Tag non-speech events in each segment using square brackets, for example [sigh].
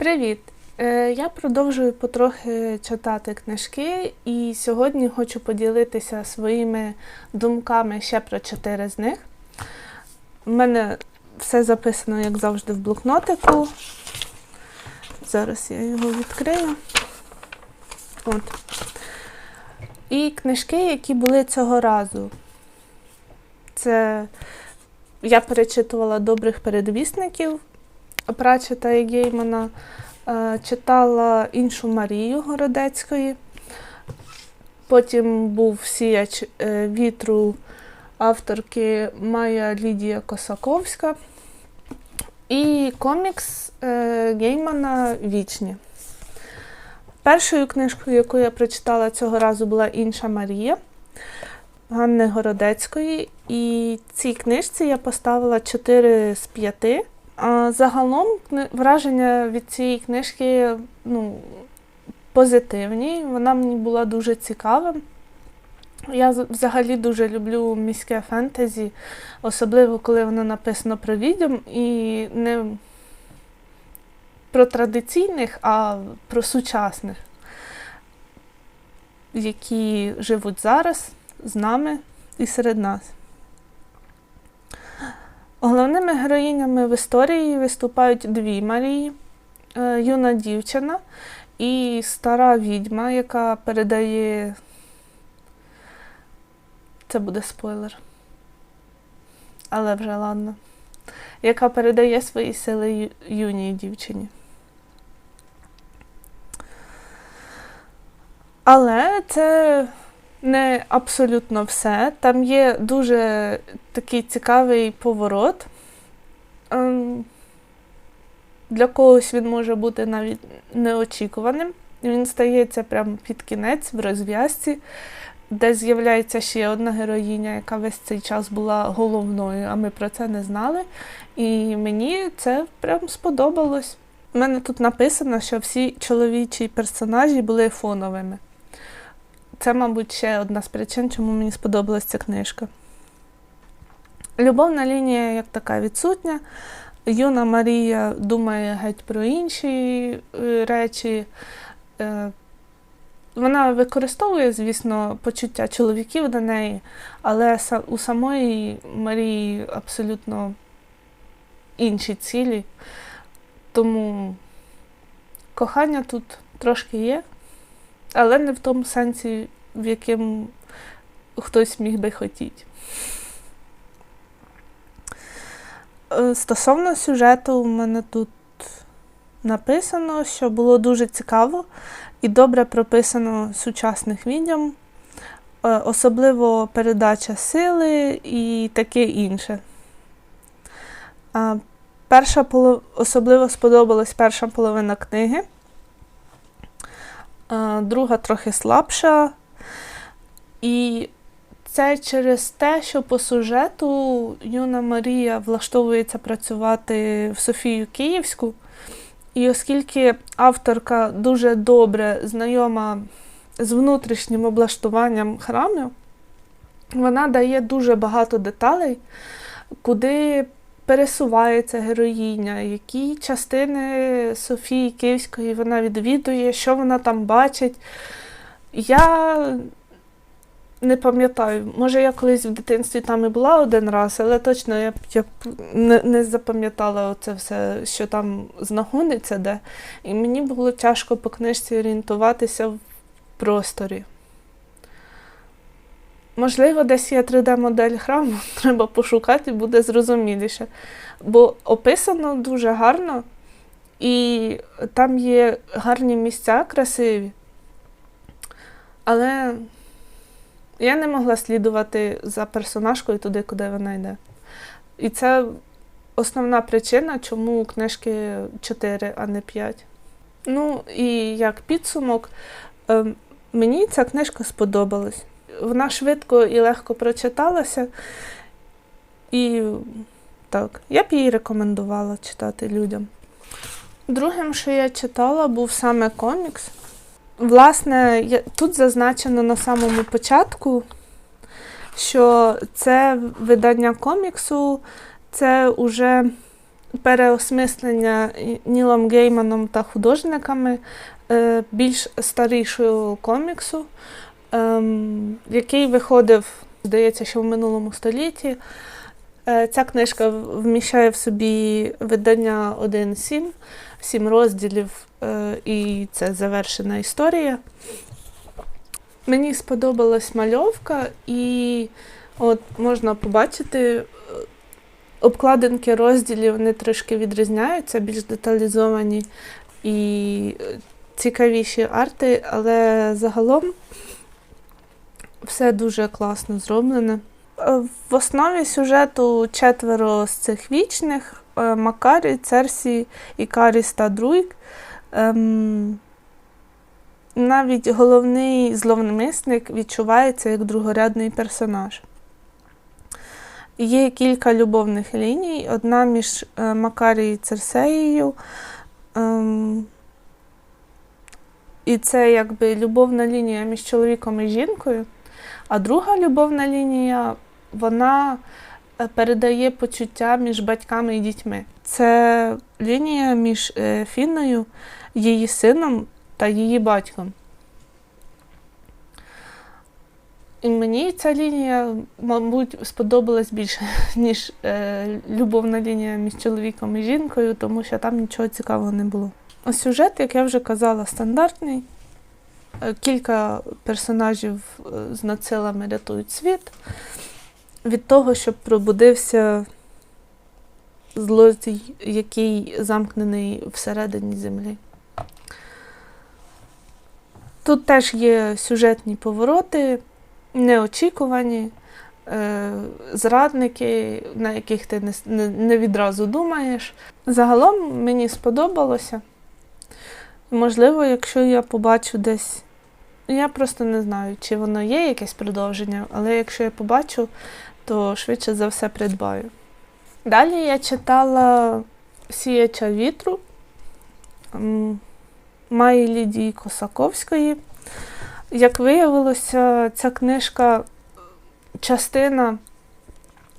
Привіт! Е, Я продовжую потрохи читати книжки, і сьогодні хочу поділитися своїми думками ще про чотири з них. У мене все записано, як завжди, в блокнотику. Зараз я його відкрию. От. І книжки, які були цього разу. Це я перечитувала добрих передвісників Прачета і е, читала іншу Марію Городецької. Потім був сіяч е, вітру авторки Майя Лідія Косаковська. І комікс е, Геймана Вічні. Першою книжкою, яку я прочитала цього разу, була інша Марія Ганни Городецької. І цій книжці я поставила 4 з 5. Загалом враження від цієї книжки ну, позитивні. Вона мені була дуже цікава. Я взагалі дуже люблю міське фентезі, особливо коли воно написано про відьом і не про традиційних, а про сучасних, які живуть зараз з нами і серед нас. Головними героїнями в історії виступають дві Марії, е, юна дівчина і стара відьма, яка передає. Це буде спойлер. Але вже ладно. Яка передає свої сили юній дівчині. Але це не абсолютно все. Там є дуже такий цікавий поворот. Ем, Для когось він може бути навіть неочікуваним. Він стається прямо під кінець в розв'язці, де з'являється ще одна героїня, яка весь цей час була головною, а ми про це не знали. І мені це прям сподобалось. У мене тут написано, що всі чоловічі персонажі були фоновими. Це, мабуть, ще одна з причин, чому мені сподобалась ця книжка. Любовна лінія як така відсутня. Юна Марія думає геть про інші е, речі. Е, Вона використовує, звісно, почуття чоловіків до неї, але у самої Марії абсолютно інші цілі. Тому кохання тут трошки є, але не в тому сенсі, в яким хтось міг би хотіти. Е, Стосовно сюжету, у мене тут написано, що було дуже цікаво і добре прописано сучасних відьом, е, особливо передача сили і таке інше. Перша поло... Особливо сподобалась перша половина книги. Друга трохи слабша. І це через те, що по сюжету юна Марія влаштовується працювати в Софію Київську. І оскільки авторка дуже добре знайома з внутрішнім облаштуванням храмів, вона дає дуже багато деталей, куди пересувається героїня, які частини Софії Київської вона відвідує, що вона там бачить. Я не пам'ятаю, може я колись в дитинстві там і була один раз, але точно я, б- я не, не запам'ятала це все, що там знаходиться де. І мені було тяжко по книжці орієнтуватися в просторі. Можливо, десь є 3D-модель храму, [laughs] треба пошукати, буде зрозуміліше. Бо описано дуже гарно, і там є гарні місця красиві. Але я не могла слідувати за персонажкою туди, куди вона йде. І це основна причина, чому книжки 4, а не 5. Ну, і як підсумок, ем, мені ця книжка сподобалась. Вона швидко і легко прочиталася. І так, я б її рекомендувала читати людям. Другим, що я читала, був саме комікс. Власне, тут зазначено на самому початку, що це видання коміксу, це уже переосмислення Нілом Гейманом та художниками е, більш старішого коміксу, ем, який виходив, здається, що в минулому столітті. Е, Ця книжка вміщає в собі видання 1.7, 7 розділів, е, і це завершена історія. Мені сподобалась мальовка, і от можна побачити, е, обкладинки розділів вони трошки відрізняються, більш деталізовані і е, цікавіші арти, але загалом все дуже класно зроблене. В основі сюжету четверо з цих вічних е, Макарі, Церсі, Ікаріс та Друйк. Ем, навіть головний зловмисник відчувається як другорядний персонаж. Є кілька любовних ліній, одна між е, Макарі і Церсеєю. Ем, і це якби любовна лінія між чоловіком і жінкою. А друга любовна лінія вона е, передає почуття між батьками і дітьми. Це лінія між е, Фінною, її сином та її батьком. І мені ця лінія, мабуть, сподобалась більше, [laughs] ніж е, любовна лінія між чоловіком і жінкою, тому що там нічого цікавого не було. Сюжет, як я вже казала, стандартний. Е, Кілька персонажів е, з надсилами рятують світ від того, щоб пробудився злодій, який замкнений всередині землі. Тут теж є сюжетні повороти, неочікувані, е, зрадники, на яких ти не відразу думаєш. Загалом мені сподобалося. Можливо, якщо я побачу десь. Я просто не знаю, чи воно є якесь продовження, але якщо я побачу, то швидше за все придбаю. Далі я читала Сіяча вітру Майї Лідії Косаковської. Як виявилося, ця книжка частина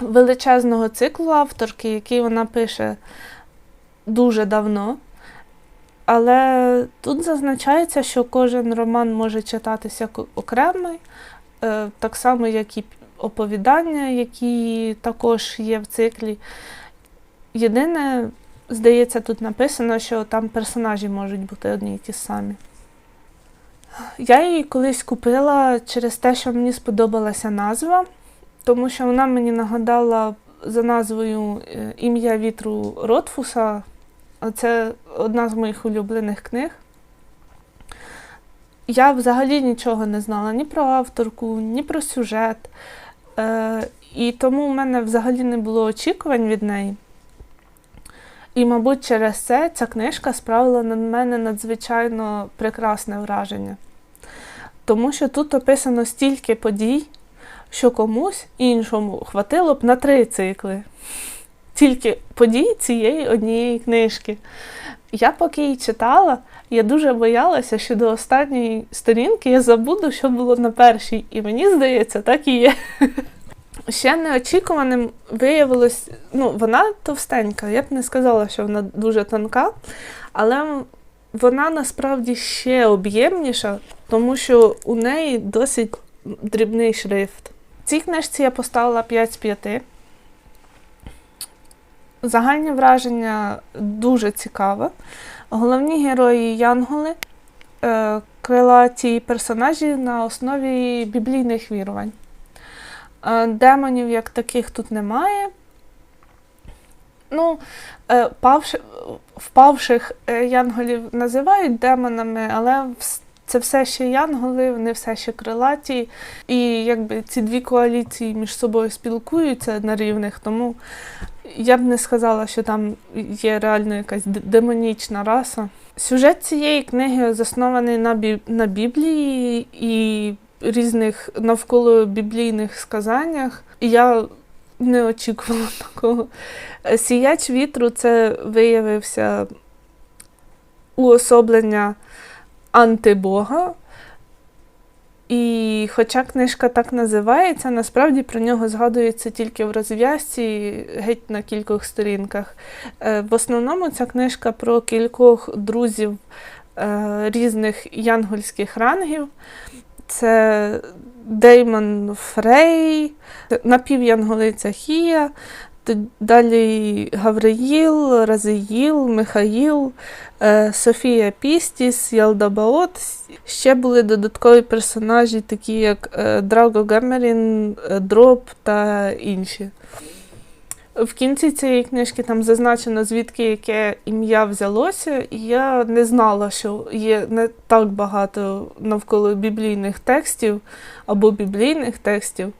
величезного циклу авторки, який вона пише дуже давно. Але тут зазначається, що кожен роман може читатися окремий, е, так само, як і оповідання, які також є в циклі. Єдине, здається, тут написано, що там персонажі можуть бути одні й ті самі. Я її колись купила через те, що мені сподобалася назва, тому що вона мені нагадала за назвою е, Ім'я вітру Ротфуса. Це одна з моїх улюблених книг. Я взагалі нічого не знала ні про авторку, ні про сюжет. Е, і тому в мене взагалі не було очікувань від неї. І, мабуть, через це ця книжка справила на мене надзвичайно прекрасне враження. Тому що тут описано стільки подій, що комусь іншому хватило б на три цикли. Тільки подій цієї однієї книжки. Я поки її читала, я дуже боялася, що до останньої сторінки я забуду, що було на першій. І мені здається, так і є. [laughs] Ще неочікуваним виявилось, ну, вона товстенька. Я б не сказала, що вона дуже тонка, але вона насправді ще об'ємніша, тому що у неї досить дрібний шрифт. Цій книжці я поставила 5 з 5. Загальні враження дуже цікаве. Головні герої Янголи, е, крилаті персонажі на основі біблійних вірувань. Е, Демонів як таких тут немає. Ну, е, павши, впавших янголів називають демонами, але це все ще янголи, вони все ще крилаті. І якби ці дві коаліції між собою спілкуються на рівних, тому я б не сказала, що там є реально якась демонічна раса. Сюжет цієї книги заснований на, бі- на Біблії і різних навколо біблійних сказаннях. І я не очікувала [laughs] такого. Сіяч вітру це виявився уособлення антибога. І хоча книжка так називається, насправді про нього згадується тільки в розв'язці, геть на кількох сторінках. Е, в основному ця книжка про кількох друзів е, різних янгольських рангів. Це Деймон Фрей, напівянголиця Хія, далі Гавриїл, Разиїл, Михаїл, е, Софія Пістіс, Ялдабаот. Ще були додаткові персонажі, такі як е, Драго Гемерін, е, Дроб та інші. В кінці цієї книжки там зазначено, звідки яке ім'я взялося, і я не знала, що є не так багато навколо біблійних текстів або біблійних текстів.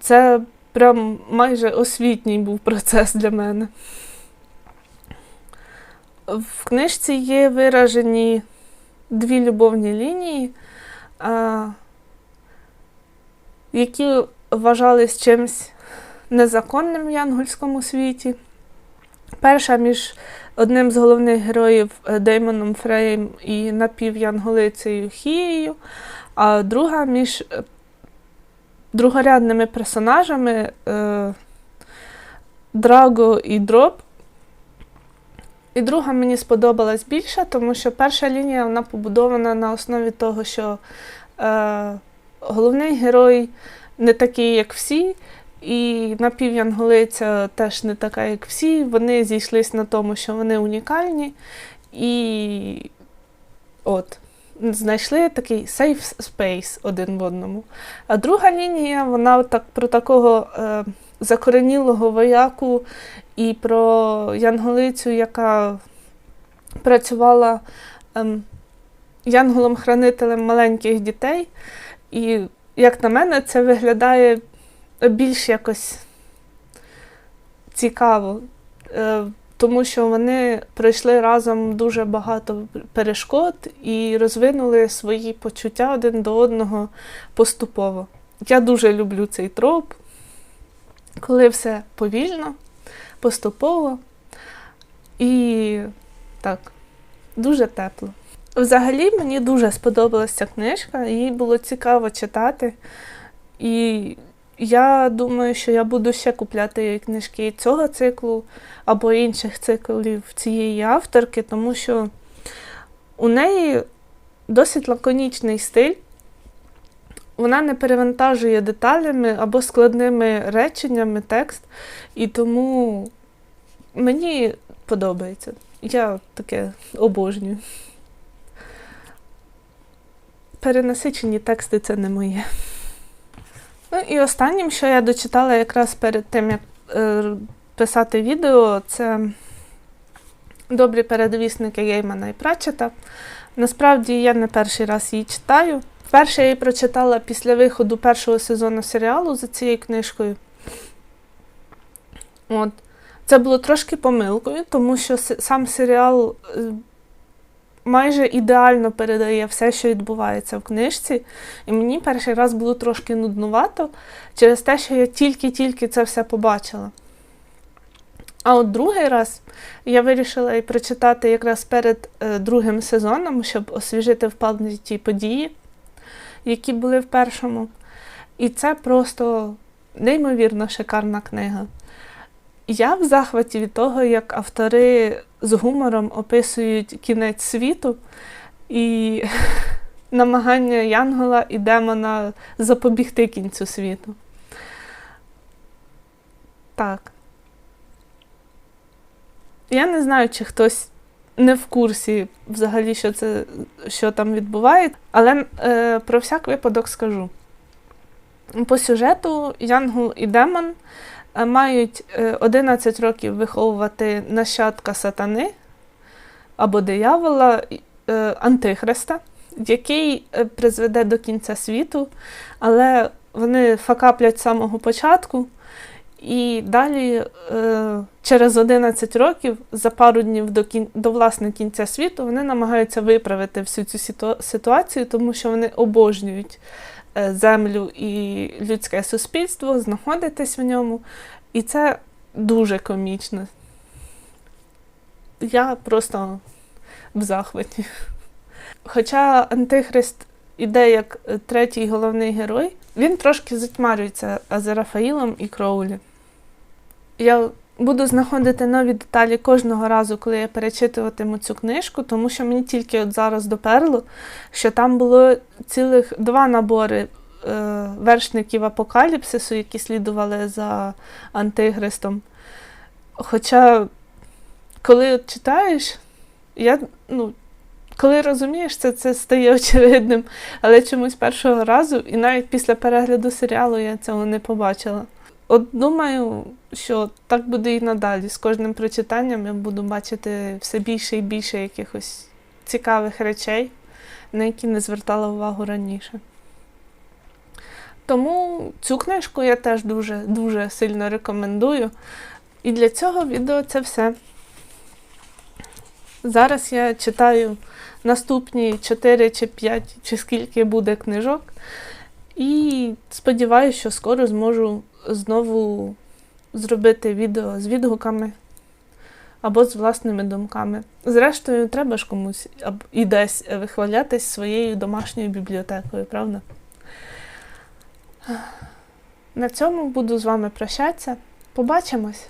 Це прям майже освітній був процес для мене. В книжці є виражені дві любовні лінії, які вважались чимось незаконним в янгольському світі. Перша між одним з головних героїв е, Деймоном Фреєм і напівянголицею Хією, а друга між е, другорядними персонажами е, Драго і Дроб. І друга мені сподобалась більше, тому що перша лінія вона побудована на основі того, що е, головний герой не такий, як всі, і напівянголиця теж не така, як всі. Вони зійшлись на тому, що вони унікальні. І от, знайшли такий safe space один в одному. А друга лінія, вона так про такого е, закоренілого вояку і про янголицю, яка працювала е, янголом-хранителем маленьких дітей. І, як на мене, це виглядає більш якось цікаво, е, тому що вони пройшли разом дуже багато перешкод і розвинули свої почуття один до одного поступово. Я дуже люблю цей троп, коли все повільно, поступово і так, дуже тепло. Взагалі мені дуже сподобалася ця книжка, її було цікаво читати. І я думаю, що я буду ще купляти книжки цього циклу або інших циклів цієї авторки, тому що у неї досить лаконічний стиль. Вона не перевантажує деталями або складними реченнями текст, і тому мені подобається. Я таке обожнюю. Перенасичені тексти це не моє. Ну і останнім, що я дочитала якраз перед тим, як е, писати відео, це добрі передвісники Геймана і Пратчета. Насправді я не перший раз її читаю. Вперше я її прочитала після виходу першого сезону серіалу за цією книжкою. От. Це було трошки помилкою, тому що сам серіал е, майже ідеально передає все, що відбувається в книжці. І мені перший раз було трошки нуднувато через те, що я тільки-тільки це все побачила. А от другий раз я вирішила і прочитати якраз перед е, другим сезоном, щоб освіжити в пам'яті події, які були в першому. І це просто неймовірно шикарна книга. Я в захваті від того, як автори з гумором описують кінець світу і [laughs] намагання Янгола і демона запобігти кінцю світу. Так. Я не знаю, чи хтось не в курсі взагалі, що це, що там відбувається, але е, про всяк випадок скажу. По сюжету Янгол і Демон мають 11 е, років виховувати нащадка сатани або диявола е, Антихриста, який призведе до кінця світу, але вони факаплять з самого початку. І далі, через 11 років, за пару днів до кін... до власне кінця світу, вони намагаються виправити всю цю ситуацію, тому що вони обожнюють Е, землю і людське суспільство, знаходитись в ньому. І це дуже комічно. Я просто в захваті. Хоча Антихрист іде як е, третій головний герой, він трошки затьмарюється Азерафаїлом і Кроулі. Я буду знаходити нові деталі кожного разу, коли я перечитуватиму цю книжку, тому що мені тільки от зараз доперло, що там було цілих два набори е, вершників апокаліпсису, які слідували за антихристом. Хоча, коли от читаєш, я, ну, коли розумієш це, це стає очевидним, але чомусь першого разу, і навіть після перегляду серіалу я цього не побачила. От думаю, що так буде і надалі. З кожним прочитанням я буду бачити все більше і більше якихось цікавих речей, на які не звертала увагу раніше. Тому цю книжку я теж дуже дуже сильно рекомендую. І для цього відео це все. Зараз я читаю наступні 4 чи 5, чи скільки буде книжок. І сподіваюся, що скоро зможу знову зробити відео з відгуками або з власними думками. Зрештою, треба ж комусь і десь вихвалятись своєю домашньою бібліотекою, правда? На цьому буду з вами прощатися. Побачимось!